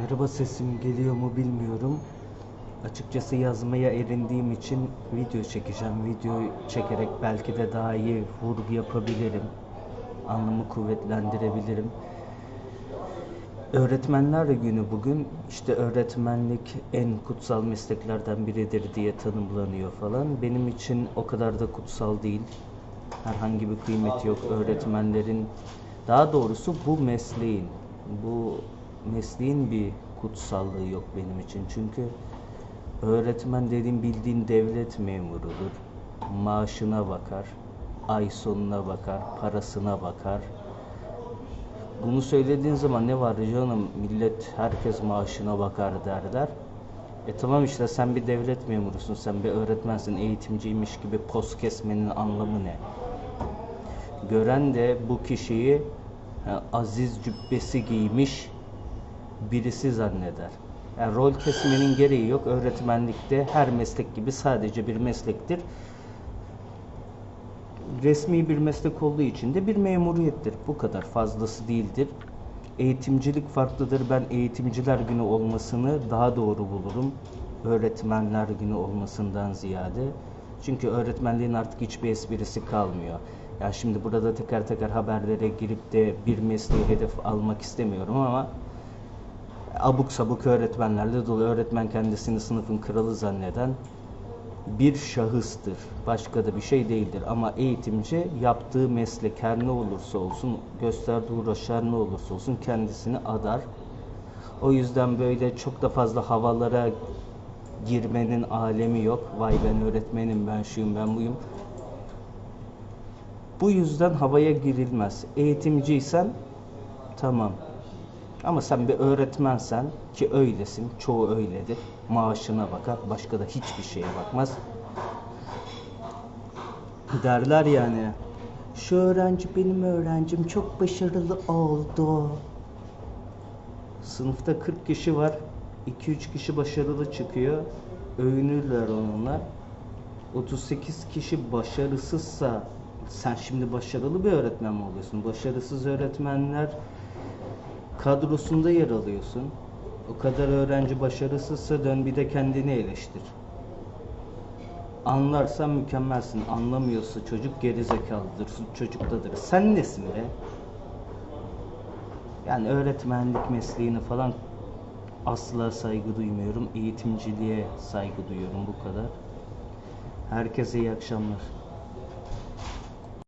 Merhaba sesim geliyor mu bilmiyorum. Açıkçası yazmaya erindiğim için video çekeceğim. Video çekerek belki de daha iyi vurgu yapabilirim. Anlamı kuvvetlendirebilirim. Öğretmenler Günü bugün. İşte öğretmenlik en kutsal mesleklerden biridir diye tanımlanıyor falan. Benim için o kadar da kutsal değil. Herhangi bir kıymeti yok öğretmenlerin. Daha doğrusu bu mesleğin, bu mesleğin bir kutsallığı yok benim için. Çünkü öğretmen dediğim bildiğin devlet memurudur. Maaşına bakar, ay sonuna bakar, parasına bakar. Bunu söylediğin zaman ne var canım millet herkes maaşına bakar derler. E tamam işte sen bir devlet memurusun, sen bir öğretmensin, eğitimciymiş gibi poz kesmenin anlamı ne? Gören de bu kişiyi aziz cübbesi giymiş birisi zanneder. Yani rol kesmenin gereği yok. Öğretmenlikte her meslek gibi sadece bir meslektir. Resmi bir meslek olduğu için de bir memuriyettir. Bu kadar fazlası değildir. Eğitimcilik farklıdır. Ben eğitimciler günü olmasını daha doğru bulurum. Öğretmenler günü olmasından ziyade. Çünkü öğretmenliğin artık hiçbir esprisi kalmıyor. Ya şimdi burada teker teker haberlere girip de bir mesleği hedef almak istemiyorum ama abuk sabuk öğretmenlerle dolu. Öğretmen kendisini sınıfın kralı zanneden bir şahıstır. Başka da bir şey değildir. Ama eğitimci yaptığı meslek her ne olursa olsun, gösterdiği uğraşlar ne olursa olsun kendisini adar. O yüzden böyle çok da fazla havalara girmenin alemi yok. Vay ben öğretmenim, ben şuyum, ben buyum. Bu yüzden havaya girilmez. Eğitimciysen tamam. Ama sen bir öğretmensen ki öylesin, çoğu öyledir. Maaşına bakar, başka da hiçbir şeye bakmaz. Derler yani. Şu öğrenci benim öğrencim çok başarılı oldu. Sınıfta 40 kişi var. 2-3 kişi başarılı çıkıyor. Övünürler onunla. 38 kişi başarısızsa sen şimdi başarılı bir öğretmen mi oluyorsun? Başarısız öğretmenler kadrosunda yer alıyorsun. O kadar öğrenci başarısızsa dön bir de kendini eleştir. Anlarsan mükemmelsin. Anlamıyorsa çocuk gerizekalıdır, çocuktadır. Sen nesin be? Yani öğretmenlik mesleğine falan asla saygı duymuyorum. Eğitimciliğe saygı duyuyorum bu kadar. Herkese iyi akşamlar.